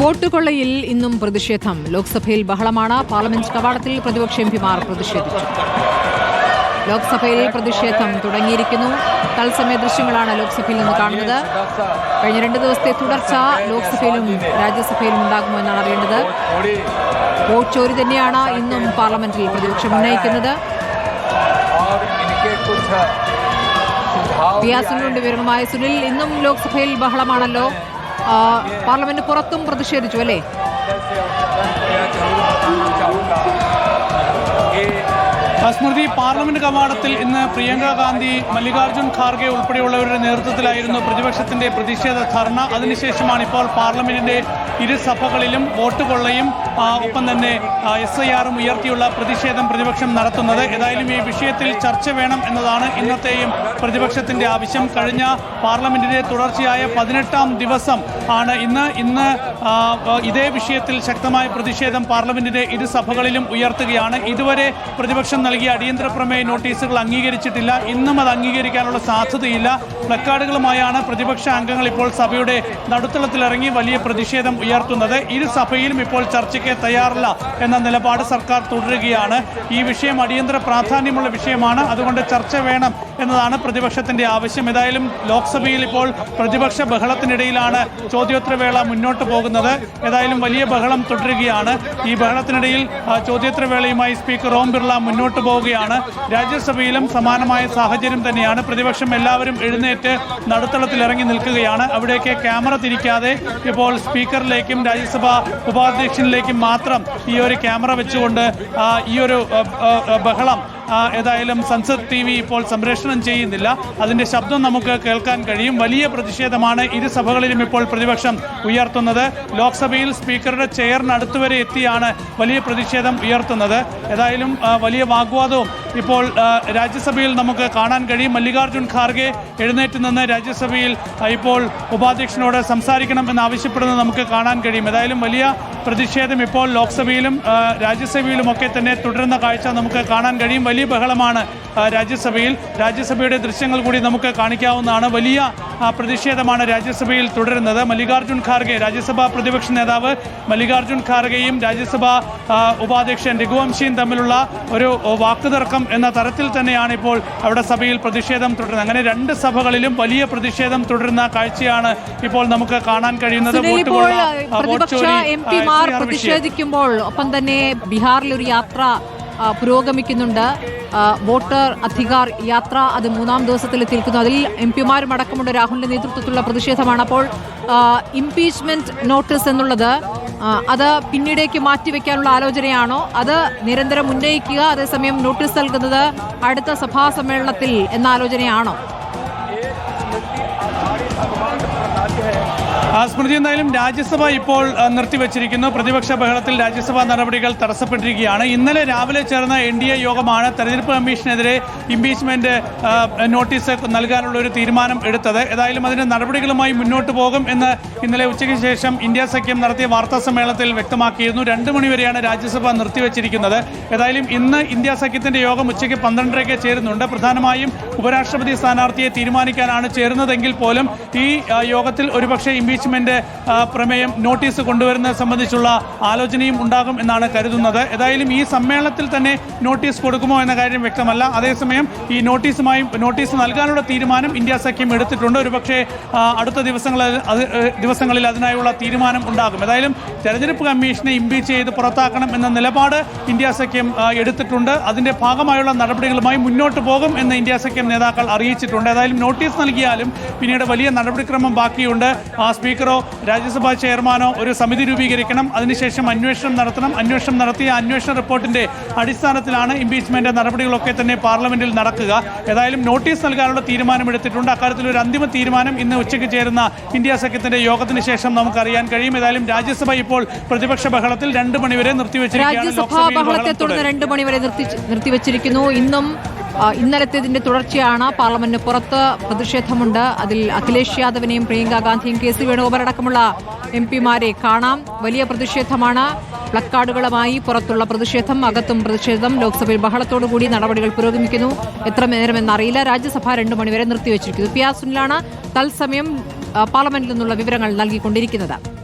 Vote കൊള്ളയിൽ ഇന്നും പ്രതിഷേധം. ലോക്സഭയിൽ ബഹളമാണ്. പാർലമെന്റ് കവാടത്തിൽ പ്രതിപക്ഷ എംപിമാർ പ്രതിഷേധിച്ചു. ലോക്സഭയിൽ പ്രതിഷേധം തുടങ്ങിയിരിക്കുന്നു. തത്സമയ ദൃശ്യങ്ങളാണ് ലോക്സഭയിൽ നിന്ന് കാണുന്നത്. കഴിഞ്ഞ രണ്ട് ദിവസത്തെ തുടർച്ച ലോക്സഭയിലും രാജ്യസഭയിലും ഉണ്ടാകുമെന്നാണ് അറിയേണ്ടത്. വോട്ട് ചോരി തന്നെയാണ് ഇന്നും പാർലമെന്റിൽ പ്രതിപക്ഷം ഉന്നയിക്കുന്നത്. സുനിലുണ്ട് വിവരവുമായ സുനിൽ ഇന്നും ലോക്സഭയിൽ ബഹളമാണല്ലോ. പാർലമെന്റ് പുറത്തും പ്രതിഷേധിച്ചു അല്ലേ? സ്മൃതി പാർലമെന്റ് കവാടത്തിൽ ഇന്ന് പ്രിയങ്ക ഗാന്ധി മല്ലികാർജുൻ ഖാർഗെ ഉൾപ്പെടെയുള്ളവരുടെ നേതൃത്വത്തിലായിരുന്നു പ്രതിപക്ഷത്തിന്റെ പ്രതിഷേധ ധർണ. അതിനുശേഷമാണ് ഇപ്പോൾ പാർലമെന്റിന്റെ ഇരു സഭകളിലും വോട്ട് കൊള്ളയും ഒപ്പം തന്നെ എസ് ഐ ആറും ഉയർത്തിയുള്ള പ്രതിഷേധം പ്രതിപക്ഷം നടത്തുന്നത്. ഏതായാലും ഈ വിഷയത്തിൽ ചർച്ച വേണം എന്നതാണ് ഇന്നത്തെയും പ്രതിപക്ഷത്തിന്റെ ആവശ്യം. കഴിഞ്ഞ പാർലമെന്റിന്റെ തുടർച്ചയായ പതിനെട്ടാം ദിവസം ആണ് ഇന്ന് ഇന്ന് ഇതേ വിഷയത്തിൽ ശക്തമായ പ്രതിഷേധം പാർലമെന്റിന്റെ ഇരു സഭകളിലും ഉയർത്തുകയാണ്. ഇതുവരെ പ്രതിപക്ഷം നൽകിയ അടിയന്തര പ്രമേയ നോട്ടീസുകൾ അംഗീകരിച്ചിട്ടില്ല. ഇന്നും അത് അംഗീകരിക്കാനുള്ള സാധ്യതയില്ല. പ്ലക്കാർഡുകളുമായാണ് പ്രതിപക്ഷ അംഗങ്ങൾ ഇപ്പോൾ സഭയുടെ നടുത്തളത്തിലിറങ്ങി വലിയ പ്രതിഷേധം ഉയർത്തുന്നത്. ഇരു സഭയിലും ഇപ്പോൾ ചർച്ചയ്ക്ക് തയ്യാറല്ല എന്ന നിലപാട് സർക്കാർ തുടരുകയാണ്. ഈ വിഷയം അടിയന്തര പ്രാധാന്യമുള്ള വിഷയമാണ്. അതുകൊണ്ട് ചർച്ച വേണം എന്നതാണ് പ്രതിപക്ഷത്തിന്റെ ആവശ്യം. ഏതായാലും ലോക്സഭയിൽ ഇപ്പോൾ പ്രതിപക്ഷ ബഹളത്തിനിടയിലാണ് ചോദ്യോത്തരവേള മുന്നോട്ട് പോകുന്നത്. ഏതായാലും വലിയ ബഹളം തുടരുകയാണ്. ഈ ബഹളത്തിനിടയിൽ ചോദ്യോത്തരവേളയുമായി സ്പീക്കർ ഓം ബിർള മുന്നോട്ട് പോവുകയാണ്. രാജ്യസഭയിലും സമാനമായ സാഹചര്യം തന്നെയാണ്. പ്രതിപക്ഷം എല്ലാവരും എഴുന്നേറ്റ് നടുത്തളത്തിൽ ഇറങ്ങി നിൽക്കുകയാണ്. അവിടേക്ക് ക്യാമറ തിരിക്കാതെ ഇപ്പോൾ സ്പീക്കറിലേക്കും രാജ്യസഭ ഉപാധ്യക്ഷനിലേക്കും മാത്രം ഈ ഒരു ക്യാമറ വെച്ചുകൊണ്ട് ഈ ഒരു ബഹളം ഏതായാലും സൻസദ് ടി വി ഇപ്പോൾ സംപ്രേഷണം ചെയ്യുന്നില്ല. അതിന്റെ ശബ്ദം നമുക്ക് കേൾക്കാൻ കഴിയും. വലിയ പ്രതിഷേധമാണ് ഇരു സഭകളിലും ഇപ്പോൾ പ്രതിപക്ഷം ഉയർത്തുന്നത്. ലോക്സഭയിൽ സ്പീക്കറുടെ ചെയറിനടുത്തുവരെ എത്തിയാണ് വലിയ പ്രതിഷേധം ഉയർത്തുന്നത്. ഏതായാലും വലിയ വാഗ്വാദവും ഇപ്പോൾ രാജ്യസഭയിൽ നമുക്ക് കാണാൻ കഴിയും. മല്ലികാർജുൻ ഖാർഗെ എഴുന്നേറ്റ് നിന്ന് രാജ്യസഭയിൽ ഇപ്പോൾ ഉപാധ്യക്ഷനോട് സംസാരിക്കണം എന്ന് ആവശ്യപ്പെടുന്നത് നമുക്ക് കാണാൻ കഴിയും. ഏതായാലും വലിയ പ്രതിഷേധം ഇപ്പോൾ ലോക്സഭയിലും രാജ്യസഭയിലും ഒക്കെ തന്നെ തുടരുന്ന കാഴ്ച നമുക്ക് കാണാൻ കഴിയും. വലിയ ബഹളമാണ് രാജ്യസഭയിൽ. രാജ്യസഭയുടെ ദൃശ്യങ്ങൾ കൂടി നമുക്ക് കാണിക്കാവുന്നതാണ്. വലിയ പ്രതിഷേധമാണ് രാജ്യസഭയിൽ തുടരുന്നത്. മല്ലികാർജുൻ ഖാർഗെ രാജ്യസഭാ പ്രതിപക്ഷ നേതാവ് മല്ലികാർജുൻ ഖാർഗെയും രാജ്യസഭാ ഉപാധ്യക്ഷൻ രഘുവംശിയും തമ്മിലുള്ള ഒരു വാക്കുതർക്കം എന്ന തരത്തിൽ തന്നെയാണ് ഇപ്പോൾ അവിടെ സഭയിൽ പ്രതിഷേധം തുടരുന്നത്. അങ്ങനെ രണ്ട് സഭകളിലും വലിയ പ്രതിഷേധം തുടരുന്ന കാഴ്ചയാണ് ഇപ്പോൾ നമുക്ക് കാണാൻ കഴിയുന്നത്. പ്രതിപക്ഷ എം പിമാർ പ്രതിഷേധിക്കുമ്പോൾ ഒപ്പം തന്നെ ബീഹാറിൽ ഒരു യാത്ര പുരോഗമിക്കുന്നുണ്ട്. വോട്ടർ അധികാർ യാത്ര അത് മൂന്നാം ദിവസത്തിൽ തീർക്കുന്നു അതിൽ എം പിമാരും അടക്കമുണ്ട്. രാഹുലിന്റെ നേതൃത്വത്തിലുള്ള പ്രതിഷേധമാണ്. അപ്പോൾ ഇംപീച്ച്മെന്റ് നോട്ടീസ് എന്നുള്ളത് അത് പിന്നീടേക്ക് മാറ്റിവെക്കാനുള്ള ആലോചനയാണോ? അത് നിരന്തരം ഉന്നയിക്കുക അതേസമയം നോട്ടീസ് നൽകുന്നത് അടുത്ത സഭാ സമ്മേളനത്തിൽ എന്ന ആലോചനയാണോ? സ്മൃതി എന്തായാലും രാജ്യസഭ ഇപ്പോൾ നിർത്തിവച്ചിരിക്കുന്നു. പ്രതിപക്ഷ ബഹളത്തിൽ രാജ്യസഭാ നടപടികൾ തടസ്സപ്പെട്ടിരിക്കുകയാണ്. ഇന്നലെ രാവിലെ ചേർന്ന എൻ ഡി എ യോഗമാണ് തെരഞ്ഞെടുപ്പ് കമ്മീഷനെതിരെ ഇംപീച്ച്മെന്റ് നോട്ടീസ് നൽകാനുള്ള ഒരു തീരുമാനം എടുത്തത്. ഏതായാലും അതിന്റെ നടപടികളുമായി മുന്നോട്ട് പോകും എന്ന് ഇന്നലെ ഉച്ചയ്ക്ക് ശേഷം ഇന്ത്യ സഖ്യം നടത്തിയ വാർത്താ സമ്മേളനത്തിൽ വ്യക്തമാക്കിയിരുന്നു. രണ്ട് മണിവരെയാണ് രാജ്യസഭ നിർത്തിവച്ചിരിക്കുന്നത്. ഏതായാലും ഇന്ന് ഇന്ത്യ സഖ്യത്തിന്റെ യോഗം ഉച്ചയ്ക്ക് പന്ത്രണ്ടരയ്ക്ക് ചേരുന്നുണ്ട്. പ്രധാനമായും ഉപരാഷ്ട്രപതി സ്ഥാനാർത്ഥിയെ തീരുമാനിക്കാനാണ് ചേരുന്നതെങ്കിൽ പോലും ഈ യോഗത്തിൽ ഒരുപക്ഷെ ഇംപീച്ച്മെന്റ് പ്രമേയം നോട്ടീസ് കൊണ്ടുവരുന്നത് സംബന്ധിച്ചുള്ള ആലോചനയും ഉണ്ടാകും എന്നാണ് കരുതുന്നത്. ഏതായാലും ഈ സമ്മേളനത്തിൽ തന്നെ നോട്ടീസ് കൊടുക്കുമോ എന്ന കാര്യം വ്യക്തമല്ല. അതേസമയം ഈ നോട്ടീസുമായി നോട്ടീസ് നൽകാനുള്ള തീരുമാനം ഇന്ത്യ സഖ്യം എടുത്തിട്ടുണ്ട്. ഒരുപക്ഷെ അടുത്ത ദിവസങ്ങളിൽ ദിവസങ്ങളിൽ അതിനായുള്ള തീരുമാനം ഉണ്ടാകും. ഏതായാലും തെരഞ്ഞെടുപ്പ് കമ്മീഷനെ ഇംപീച്ച് ചെയ്ത് പുറത്താക്കണം എന്ന നിലപാട് ഇന്ത്യ സഖ്യം എടുത്തിട്ടുണ്ട്. അതിന്റെ ഭാഗമായുള്ള നടപടികളുമായി മുന്നോട്ട് പോകും എന്ന് ഇന്ത്യ സഖ്യം നേതാക്കൾ അറിയിച്ചിട്ടുണ്ട്. ഏതായാലും നോട്ടീസ് നൽകിയാലും പിന്നീട് വലിയ നടപടിക്രമം ബാക്കിയുണ്ട്. ആ സ്പീക്കറോ രാജ്യസഭാ ചെയർമാനോ ഒരു സമിതി രൂപീകരിക്കണം അതിനുശേഷം അന്വേഷണം നടത്തണം. അന്വേഷണം നടത്തിയ അന്വേഷണ റിപ്പോർട്ടിന്റെ അടിസ്ഥാനത്തിലാണ് ഇംപീച്ച്മെന്റ് നടപടികളൊക്കെ തന്നെ പാർലമെന്റിൽ നടക്കുക. ഏതായാലും നോട്ടീസ് നൽകാനുള്ള തീരുമാനമെടുത്തിട്ടുണ്ട്. അക്കാര്യത്തിൽ ഒരു അന്തിമ തീരുമാനം ഇന്ന് ഉച്ചയ്ക്ക് ചേരുന്ന ഇന്ത്യ സഖ്യത്തിന്റെ യോഗത്തിന് ശേഷം നമുക്ക് അറിയാൻ കഴിയും. ഏതായാലും രാജ്യസഭ ഇപ്പോൾ പ്രതിപക്ഷ ബഹളത്തിൽ രണ്ട് മണിവരെ നിർത്തിവെച്ചിരിക്കുകയാണ്. രാജ്യസഭാ ബഹളത്തെ തുടർന്ന്. രണ്ട് മണിവരെ നിർത്തി നിർത്തിവച്ചിരിക്കുന്നു. ഇന്നും ഇന്നലത്തേതിന്റെ തുടർച്ചയാണ്. പാർലമെന്റിന് പുറത്ത് പ്രതിഷേധമുണ്ട്. അതിൽ അഖിലേഷ് യാദവിനെയും പ്രിയങ്ക ഗാന്ധിയും കെ സി വേണുഗോപാൽ അടക്കമുള്ള എം പിമാരെ കാണാം. വലിയ പ്രതിഷേധമാണ്. പ്ലക്കാർഡുകളുമായി പുറത്തുള്ള പ്രതിഷേധം അകത്തും പ്രതിഷേധം. ലോക്സഭയിൽ ബഹളത്തോടുകൂടി നടപടികൾ പുരോഗമിക്കുന്നു. എത്ര നേരമെന്നറിയില്ല. രാജ്യസഭ രണ്ടു മണിവരെ നിർത്തിവച്ചിരിക്കുന്നു. പി ആർ സുനിലാണ് തത്സമയം പാർലമെന്റിൽ നിന്നുള്ള വിവരങ്ങൾ നൽകിക്കൊണ്ടിരിക്കുന്നത്.